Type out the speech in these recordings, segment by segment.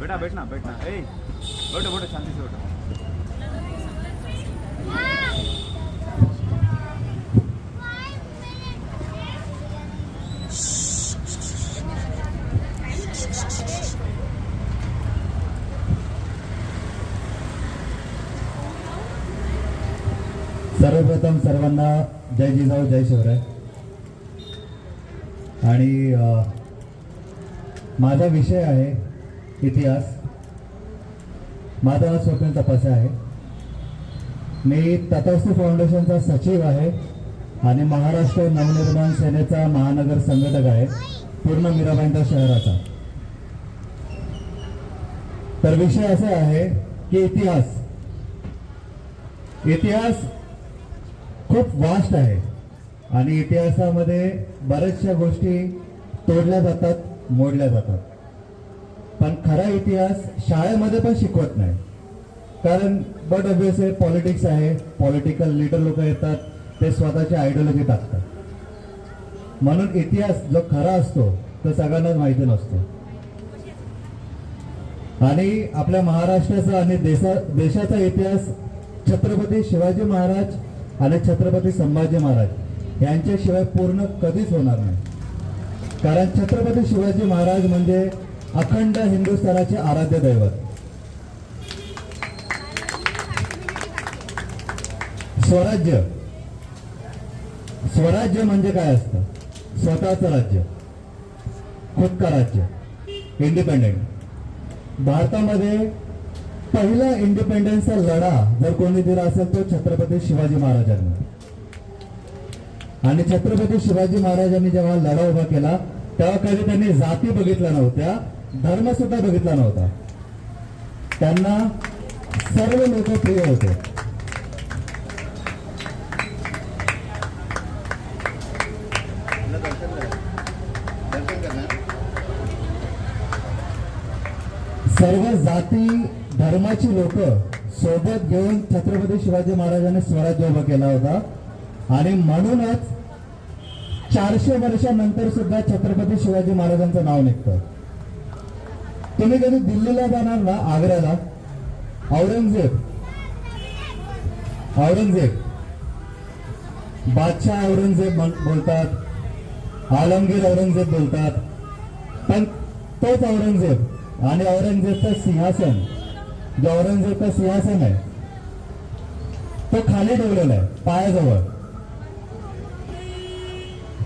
बेटा बैठ ना बैठ ना ए बैठो बैठो शांति से बैठो सर्वप्रथम सर्वांना जय जिजाऊ जय शिवराय. आणि माझा विषय आहे इतिहास. माझं नाव स्वप्नील आहे. मी तथास्तू फाउंडेशनचा सचिव आहे आणि महाराष्ट्र नवनिर्माण सेनेचा महानगर संघटक आहे पूर्ण मीराबाईंचा शहराचा. तर विषय असा आहे की इतिहास. इतिहास खूप वास्ट आहे. आणि इतिहासामध्ये बऱ्याचशा गोष्टी तोडल्या जातात मोडल्या जातात. पण खरा इतिहास शाळेमध्ये पण शिकवत नाही. कारण बट ऑबियस आहे पॉलिटिक्स आहे पॉलिटिकल लीडर लोक येतात ते स्वतःची आयडियोलॉजी टाकतात. म्हणून इतिहास जो खरा असतो तो सगळ्यांनाच माहिती नसतो. आणि आपल्या महाराष्ट्राचा आणि देशा देशाचा इतिहास छत्रपती शिवाजी महाराज आणि छत्रपती संभाजी महाराज यांच्याशिवाय पूर्ण कधीच होणार नाही. कारण छत्रपती शिवाजी महाराज म्हणजे अखंड हिंदुस्थानाचे आराध्य दैवत. स्वराज्य. स्वराज्य म्हणजे काय असतं? स्वतःचं राज्य. खुद का राज्य? इंडिपेंडेंट भारतामध्ये पहिला इंडिपेंडन्सचा लढा जर कोणी दिला असेल तर छत्रपती शिवाजी महाराजांनी. आणि छत्रपती शिवाजी महाराजांनी जेव्हा लढा उभा केला तेव्हा कधी त्यांनी जाती बघितल्या नव्हत्या धर्म सुद्धा बघितला नव्हता. त्यांना सर्व लोक प्रिय होते. सर्व जाती धर्माची लोक सोबत घेऊन छत्रपती शिवाजी महाराजांनी स्वराज्य उभा केला होता. आणि म्हणूनच चारशे वर्षानंतर सुद्धा छत्रपती शिवाजी महाराजांचं नाव निघतं. तुम्ही कधी दिल्लीला जाणार ना आग्र्याला? औरंगजेब. औरंगजेब. बादशाह औरंगजेब बोलतात. आलमगीर औरंगजेब बोलतात. पण तोच औरंगजेब. आणि औरंगजेबचं सिंहासन. जे औरंगजेबचं सिंहासन आहे. तो खाली ठेवलेला आहे पायाजवळ.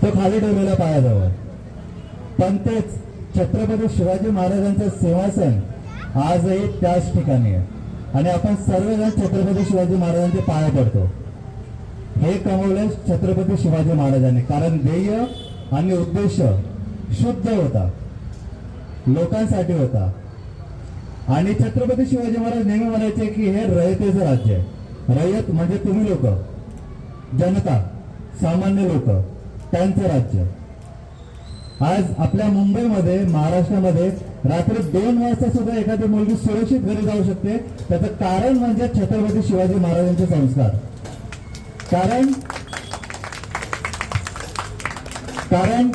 तो खाली ठेवलेला पायाजवळ. पण तेच छत्रपती शिवाजी महाराजांचं सिंहासन आजही त्याच ठिकाणी आहे. आणि आपण सर्वजण छत्रपती शिवाजी महाराजांचे पाया पडतो. हे कमवले छत्रपती शिवाजी महाराजांनी. कारण ध्येय आणि उद्देश शुद्ध होता. लोकांसाठी होता. आणि छत्रपती शिवाजी महाराज नेहमी म्हणायचे की हे रयतेचं राज्य आहे. रयत म्हणजे तुम्ही लोक. जनता सामान्य लोक त्यांचं राज्य. आज आपल्या मुंबईमध्ये महाराष्ट्रामध्ये रात्री दोन वाजता सुद्धा एखादी मुलगी सुरक्षित घरी जाऊ शकते. त्याचं कारण म्हणजे छत्रपती शिवाजी महाराजांचे संस्कार. कारण कारण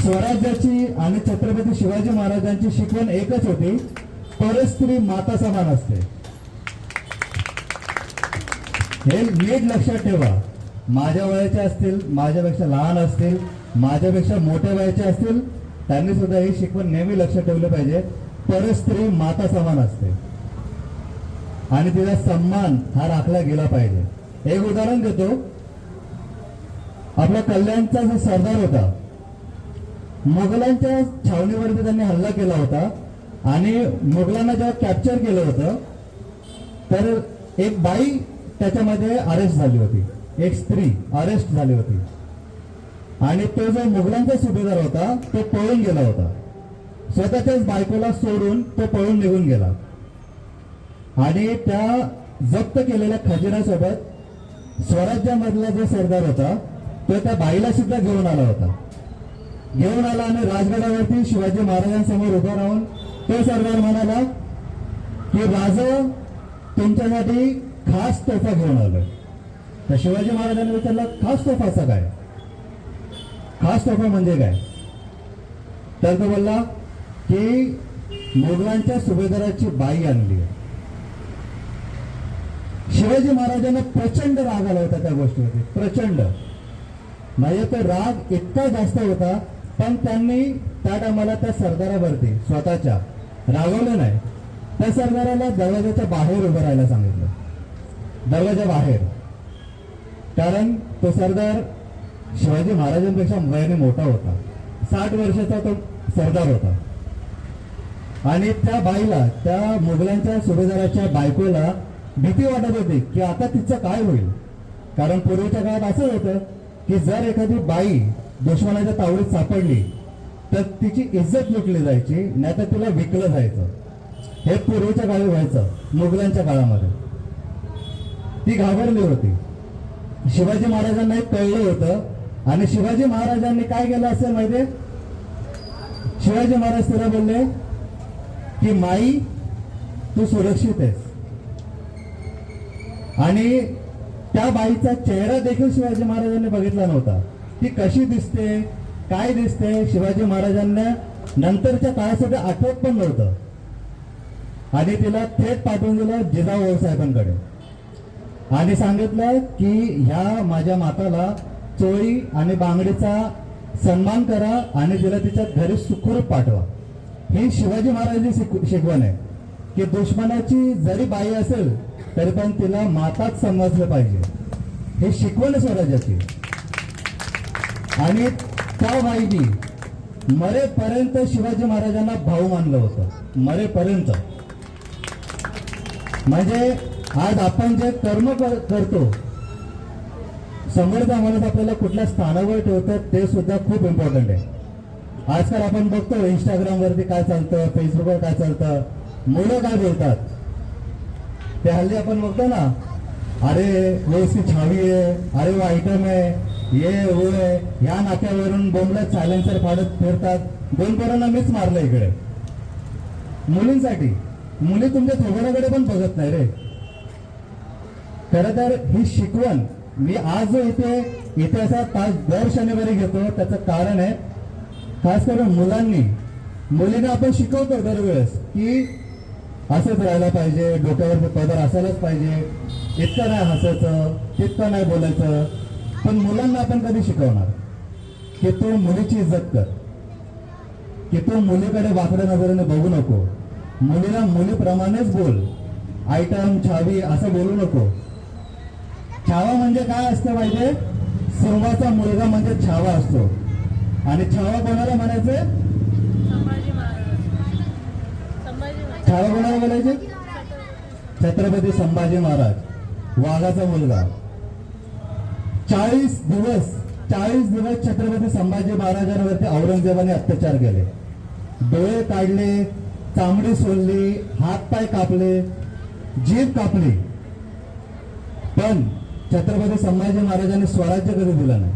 स्वराज्याची आणि छत्रपती शिवाजी महाराजांची शिकवण एकच होती. परस्त्री माता समान असते. हे नीट लक्षात ठेवा. माझ्या वयाचे असतील माझ्यापेक्षा लहान असतील माझ्यापेक्षा मोठ्या वयाचे असतील त्यांनी सुद्धा ही शिकवण नेहमी लक्षात ठेवलं पाहिजे. परस्त्री माता समान असते. आणि तिचा सन्मान हा राखला गेला पाहिजे. एक उदाहरण देतो. आपला कल्याणचा जो सरदार होता मुघलांच्या छावणीवरती त्यांनी हल्ला केला होता. आणि मुघलांना जेव्हा कॅप्चर केलं होतं तर एक बाई त्याच्यामध्ये अरेस्ट झाली होती. एक स्त्री अरेस्ट झाली होती. आणि तो जो मुघलांचा सुभेदार होता तो पळून गेला होता. स्वतःच्याच बायकोला सोडून तो पळून निघून गेला. आणि त्या जप्त केलेल्या खजिन्यासोबत स्वराज्यामधला जो सरदार होता तो त्या बाईला सुद्धा घेऊन आला होता. घेऊन आला आणि राजगडावरती शिवाजी महाराजांसमोर उभा राहून तो सरदार म्हणाला की राज तुमच्यासाठी खास तोफा घेऊन आलोय तर शिवाजी महाराजांनी विचारलं खास तोफाचा काय? खास तोफा म्हणजे काय? तर तो बोलला की मुघलांच्या सुभेदाराची बाई आणली शिवाजी महाराजांना प्रचंड राग आला होता त्या गोष्टीवरती प्रचंड. म्हणजे तो राग इतका जास्त होता पण त्यांनी त्या टायमाला त्या सरदारावरती स्वतःच्या रागवलं नाही. त्या सरदाराला दरवाजाच्या बाहेर उभं राहायला सांगितलं. दरवाजा बाहेर. कारण तो सरदार शिवाजी महाराजांपेक्षा वयाने मोठा होता. साठ वर्षाचा तो सरदार होता. आणि त्या बाईला त्या मुघलांच्या सुभेदाराच्या बायकोला भीती वाटत होती की आता तिचं काय होईल? कारण पूर्वीच्या काळात असं होतं की जर एखादी बाई दुश्मनाच्या तावडीत सापडली तर तिची इज्जत लुटली जायची नाही तर तिला विकलं जायचं. हे पूर्वीच्या काळी व्हायचं मुघलांच्या काळामध्ये. ती घाबरली होती. शिवाजी महाराजांना एक कळलं होतं. आणि शिवाजी महाराजांनी काय केलं असेल माहिती शिवाजी महाराज तिला बोलले की माई तू सुरक्षित आहेस. आणि त्या बाईचा चेहरा देखील शिवाजी महाराजांनी बघितला नव्हता. ती कशी दिसते काय दिसते शिवाजी महाराजांना नंतरच्या काळासाठी आठवत पण नव्हतं. आणि तिला थेट पाठवून दिलं जिजाऊ साहेबांकडे. आणि सांगितलं की ह्या माझ्या माताला चोळी आणि बांगडीचा सन्मान करा आणि तिला तिच्या घरी सुखरूप पाठवा. ही शिवाजी महाराजांची शिक- शिकवण आहे. की दुश्मनाची जरी बाई असेल तरी पण तिला माताच समजलं पाहिजे. हे शिकवण स्वराज्याची. आणि त्या बाईनी मरेपर्यंत शिवाजी महाराजांना भाऊ मानलं होतं. मरेपर्यंत. म्हणजे आज आपण जे कर्म करतो समोरचा माणूस आपल्याला कुठल्या स्थानावर ठेवतात ते सुद्धा खूप इम्पॉर्टंट आहे. आजकाल आपण बघतो इंस्टाग्राम वरती काय चालतं फेसबुकवर काय चालतं मुलं काय बोलतात? ते हल्ली आपण बघतो ना अरे वो छावी आहे अरे वो आयटम आहे. ये होय. या नाक्यावरून बोंबलत सायलेन्सर फाडत फिरतात. दोन पोरांना मीच मारलं इकडे. मुलींसाठी. मुली तुमच्या थोबड्याकडे पण बघत नाही रे. खर तर ही शिकवण मी आज जो इथे इतिहासात तास दर शनिवारी घेतो. त्याचं कारण आहे खास करून मुलांनी. मुलींना आपण शिकवतो दरवेळेस की असंच राहायला पाहिजे डोक्यावर पदर असायलाच पाहिजे. इतकं नाही हसायचं तितकं नाही बोलायचं. पण मुलांना आपण कधी शिकवणार? की तो मुलीची इज्जत कर. की तो मुलीकडे वाकड्या नजरेने बघू नको. मुलीला मुलीप्रमाणेच बोल. आयटम छावी असं बोलू नको. छावा म्हणजे काय असतं पाहिजे सिंहाचा मुलगा म्हणजे छावा असतो. आणि छावा कोणाला म्हणायचे? छावा कोणाला बोलायचे? छत्रपती संभाजी महाराज. वाघाचा मुलगा. चाळीस दिवस चाळीस दिवस छत्रपती संभाजी महाराजांवरती औरंगजेबाने अत्याचार केले. डोळे काढले चामडी सोलली हात पाय कापले जीभ कापली. पण छत्रपती संभाजी महाराजांनी स्वराज्य कधी दिलं नाही?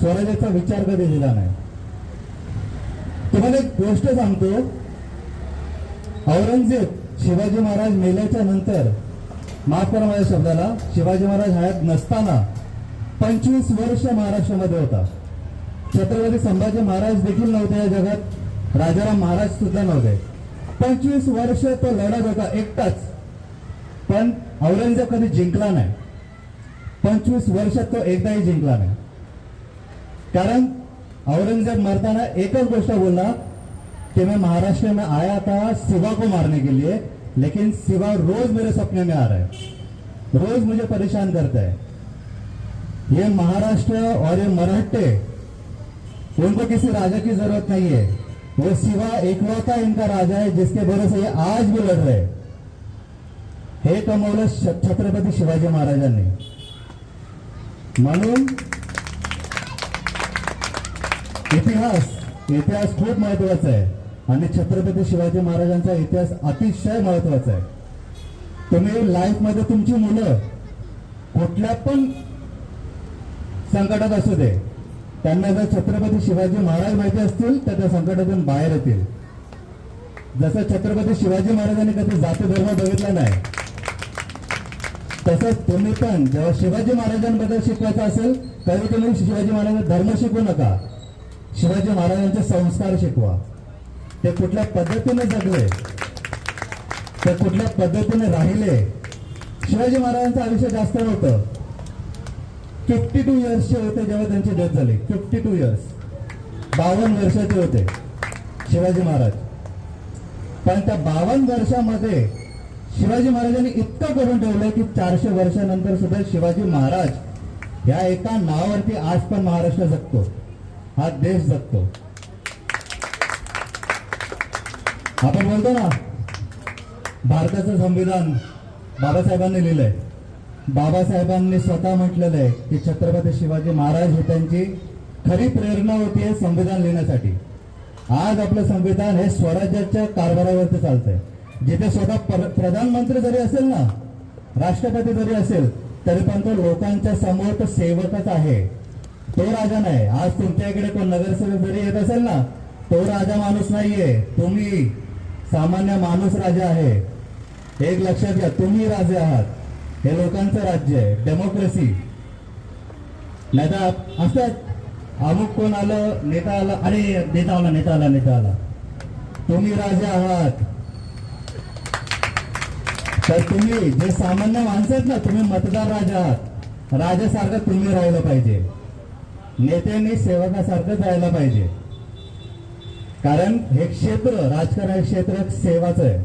स्वराज्याचा विचार कधी दिला नाही? तुम्हाला एक गोष्ट सांगतो. औरंगजेब शिवाजी महाराज मेल्याच्या नंतर माफ करा माझ्या शब्दाला शिवाजी महाराज हयात नसताना पंचवीस वर्ष महाराष्ट्रामध्ये होता. छत्रपती संभाजी महाराज देखील नव्हते या जगात. राजाराम महाराज सुद्धा नव्हते. पंचवीस वर्ष तो लढत होता एकटाच. पण औरंगजेब कधी जिंकला नाही. पंचवीस वर्षात तो एकदाही जिंकला नाही. कारण औरंगजेब मरताना एकच गोष्ट बोलला कि मैं महाराष्ट्र में आया था शिवा को मारने के लिए. लेकिन शिवा रोज मेरे सपने में आ रहा है. रोज मुझे परेशान करता है. ये महाराष्ट्र और ये मराठे उनको किसी राजा की जरूरत नहीं है। वो शिवा एकलौता इनका राजा है जिसके भरोसे ये आज भी लड़ रहे हे। कमवलं छत्रपती शिवाजी महाराजांनी। म्हणून इतिहास इतिहास खूप महत्त्वाचा आहे. आणि छत्रपती शिवाजी महाराजांचा इतिहास अतिशय महत्त्वाचा आहे. तुम्ही लाईफमध्ये तुमची मुलं कुठल्या पण संकटात असू दे. त्यांना जर छत्रपती शिवाजी महाराज माहिती असतील तर त्या संकटातून बाहेर येतील. जसं छत्रपती शिवाजी महाराजांनी कधी जाती धर्म बघितला नाही तसंच तुम्ही पण जेव्हा शिवाजी महाराजांबद्दल शिकवायचं असेल कधी तुम्ही शिवाजी महाराजांचा धर्म शिकवू नका. शिवाजी महाराजांचे संस्कार शिकवा. ते कुठल्या पद्धतीने जगले ते कुठल्या पद्धतीने राहिले शिवाजी महाराजांचं आयुष्य जास्त नव्हतं फिफ्टी टू इयर्सचे होते जेव्हा त्यांची डेथ झाली. फिफ्टी टू इयर्स बावन्न वर्षाचे होते. शिवाजी महाराज. पण त्या बावन्न वर्षामध्ये शिवाजी महाराजांनी इतकं करून ठेवलं की चारशे वर्षानंतर सुद्धा शिवाजी महाराज या एका नावावरती आज पण महाराष्ट्र जगतो. हा देश जगतो. आपण बोलतो ना? भारताचं संविधान बाबासाहेबांनी लिहिलंय. बाबासाहेबांनी स्वतः म्हटलेलं आहे की छत्रपती शिवाजी महाराज ही त्यांची खरी प्रेरणा होती आहे संविधान लिहिण्यासाठी. आज आपलं संविधान हे स्वराज्याच्या कारभारावरती चालतंय. जिथे स्वतः प्रधानमंत्री जरी असेल ना राष्ट्रपती जरी असेल तरी पण तो लोकांच्या समोर तो सेवकच आहे. तो राजा नाही. आज तुमच्या इकडे कोण नगरसेवक जरी येत असेल ना तो राजा माणूस नाहीये. तुम्ही सामान्य माणूस राजा आहे. एक लक्षात घ्या तुम्ही राजे आहात. हे लोकांचं राज्य आहे. डेमोक्रेसी नाही तर असतात अमुक कोण आलं नेता आला अरे नेता आला नेता आला नेता आला. तुम्ही राजा आहात. तर तुम्ही जे सामान्य माणसं आहेत ना तुम्ही मतदार राजा आहात. राजासारखं तुम्ही राहिलं पाहिजे. नेत्यांनी सेवकासारखंच राहायला पाहिजे. कारण हे क्षेत्र राजकारण हे क्षेत्र सेवाचं आहे.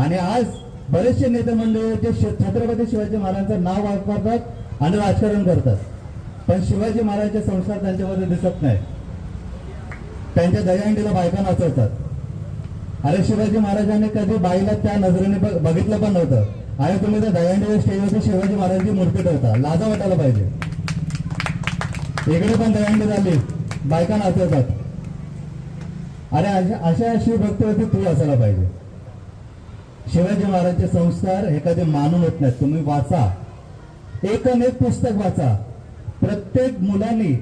आणि आज बरेचसे नेते मंडळी जे छत्रपती शिवाजी महाराजांचं नाव वापरतात आणि राजकारण करतात. पण शिवाजी महाराजांचे संस्कार त्यांच्यामध्ये दिसत नाही. त्यांच्या दहीहंडीला बायका नाचवतात. अरे शिवाजी महाराजांनी कधी बाईला त्या नजरेने बघ- बघितलं पण नव्हतं. आणि तुम्ही त्या दहीहंडीच्या स्टेजवरती शिवाजी महाराजांची मूर्ती ठेवता. लाजा वाटायला पाहिजे. इकडे पण दहीहंडी झाली. बायका नाचवतात. अरे अशा अशा शिवभक्तीवरती तू असायला पाहिजे. शिवाजी महाराजचे संस्कार हे कधी मानून होत नाहीत. तुम्ही वाचा. एकन एक पुस्तक वाचा. प्रत्येक मुलांनी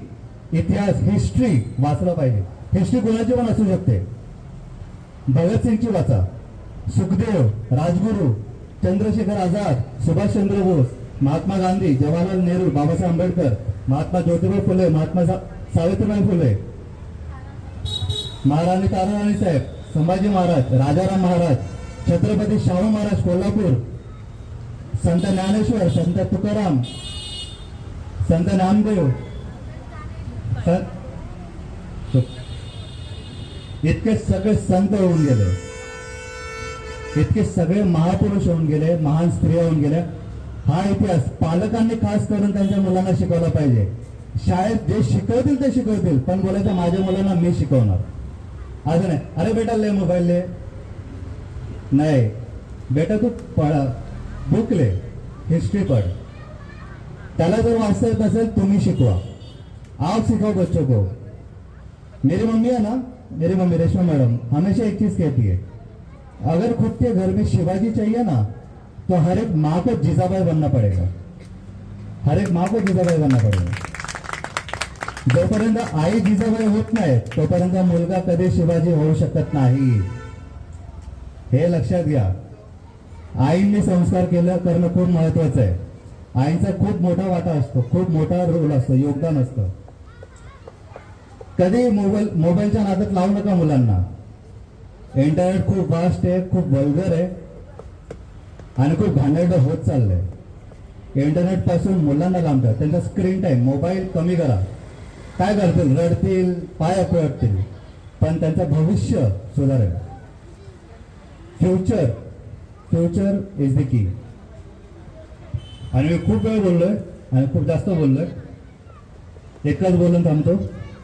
इतिहास हिस्ट्री वाचला पाहिजे. हिस्ट्री कोणाची पण असू शकते. भगतसिंगची वाचा. सुखदेव राजगुरू चंद्रशेखर आझाद सुभाषचंद्र बोस महात्मा गांधी जवाहरलाल नेहरू बाबासाहेब आंबेडकर महात्मा ज्योतिबा फुले महात्मा सावित्रीबाई फुले. महाराणी ताराराणी साहेब संभाजी महाराज राजाराम महाराज छत्रपती शाहू महाराज कोल्हापूर संत ज्ञानेश्वर संत तुकाराम संत नामदेव संत इतके सगळे संत होऊन गेले. इतके सगळे महापुरुष होऊन गेले महान स्त्रिया होऊन गेल्या. हा इतिहास पालकांनी खास करून त्यांच्या मुलांना शिकवला पाहिजे. शाळेत जे शिकवतील ते शिकवतील पण बोलायचं माझ्या मुलांना मी शिकवणार. अजून नाही. अरे बेटा ले मोबाईल ले नाही. बेटा तू पळा. बुकले हिस्ट्री पढ़. त्याला जर वाचता येत नसेल तुम्ही शिकवा. आप सिखाओ बच्चों को. मेरी मम्मी है ना? मेरी मम्मी रेशमा मैडम हमेशा एक चीज कहती है. अगर खुद के घर में शिवाजी चाहिए ना तो हर एक माँ को जीजाबाई बनना पड़ेगा. हर एक माँ को जीजाबाई बनना पड़ेगा. जोपर्यंत आई जिजाबाई होत नाही तोपर्यंत मुलगा कधी शिवाजी होऊ शकत नाही. हे लक्षात घ्या. आईंनी संस्कार केलं करणं खूप महत्वाचं आहे. आईचा खूप मोठा वाटा असतो खूप मोठा रोल असतो योगदान असतं. कधी मोबाईल मोबाईलच्या नादात लावू नका मुलांना. इंटरनेट खूप फास्ट आहे खूप वल्गर आहे आणि खूप घाणेरडं होत चाललंय. इंटरनेटपासून मुलांना लांब ठेवा. त्यांचा स्क्रीन टाईम मोबाईल कमी करा. काय करतील? रडतील पाय पडतील पण त्यांचं भविष्य सुधारेल. Future future is the key आणि मी खूप वेळ बोललोय आणि खूप जास्त बोललोय. एकच बोलून थांबतो.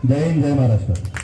जय हिंद जय महाराष्ट्र.